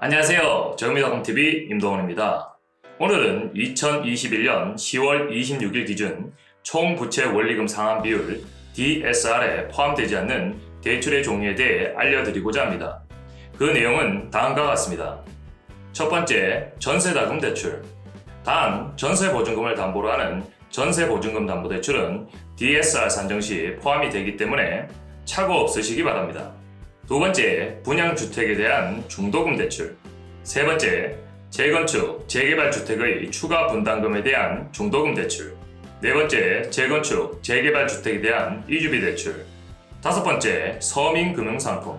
안녕하세요. 정미덕TV 임동원입니다. 오늘은 2021년 10월 26일 기준 총 부채 원리금 상환 비율 DSR에 포함되지 않는 대출의 종류에 대해 알려드리고자 합니다. 그 내용은 다음과 같습니다. 첫 번째, 전세자금 대출. 단, 전세보증금을 담보로 하는 전세보증금 담보대출은 DSR 산정 시 포함이 되기 때문에 착오 없으시기 바랍니다. 두 번째, 분양 주택에 대한 중도금 대출. 세 번째, 재건축, 재개발 주택의 추가 분담금에 대한 중도금 대출. 네 번째, 재건축, 재개발 주택에 대한 이주비 대출. 다섯 번째, 서민금융상품.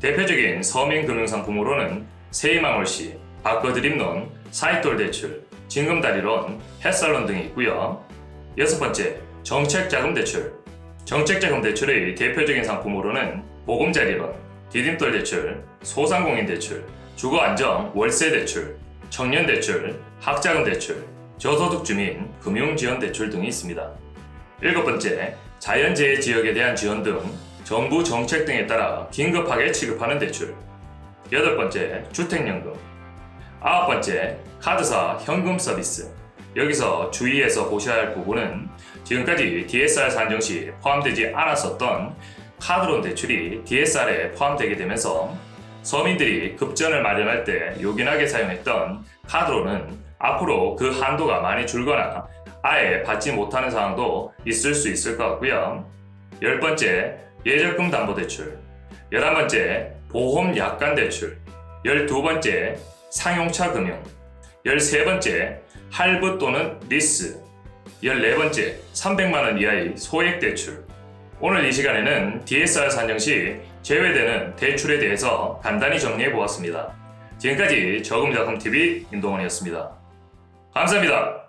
대표적인 서민금융상품으로는 세이망월시, 바꿔드림론, 사이돌 대출, 진금다리론, 햇살론 등이 있고요. 여섯 번째, 정책자금 대출. 정책자금 대출의 대표적인 상품으로는 보금자리론, 디딤돌 대출, 소상공인 대출, 주거 안정 월세 대출, 청년 대출, 학자금 대출, 저소득 주민 금융 지원 대출 등이 있습니다. 일곱 번째, 자연재해 지역에 대한 지원 등 정부 정책 등에 따라 긴급하게 지급하는 대출. 여덟 번째, 주택연금. 아홉 번째, 카드사 현금 서비스. 여기서 주의해서 보셔야 할 부분은 지금까지 DSR 산정 시 포함되지 않았었던 카드론 대출이 DSR에 포함되게 되면서 서민들이 급전을 마련할 때 요긴하게 사용했던 카드론은 앞으로 그 한도가 많이 줄거나 아예 받지 못하는 상황도 있을 수 있을 것 같고요. 열 번째, 예적금 담보 대출. 열한 번째, 보험 약관 대출. 열두 번째, 상용차 금융. 열세 번째, 할부 또는 리스. 14번째, 300만 원 이하의 소액 대출. 오늘 이 시간에는 DSR 산정 시 제외되는 대출에 대해서 간단히 정리해 보았습니다. 지금까지 저금자금TV 임동원이었습니다. 감사합니다.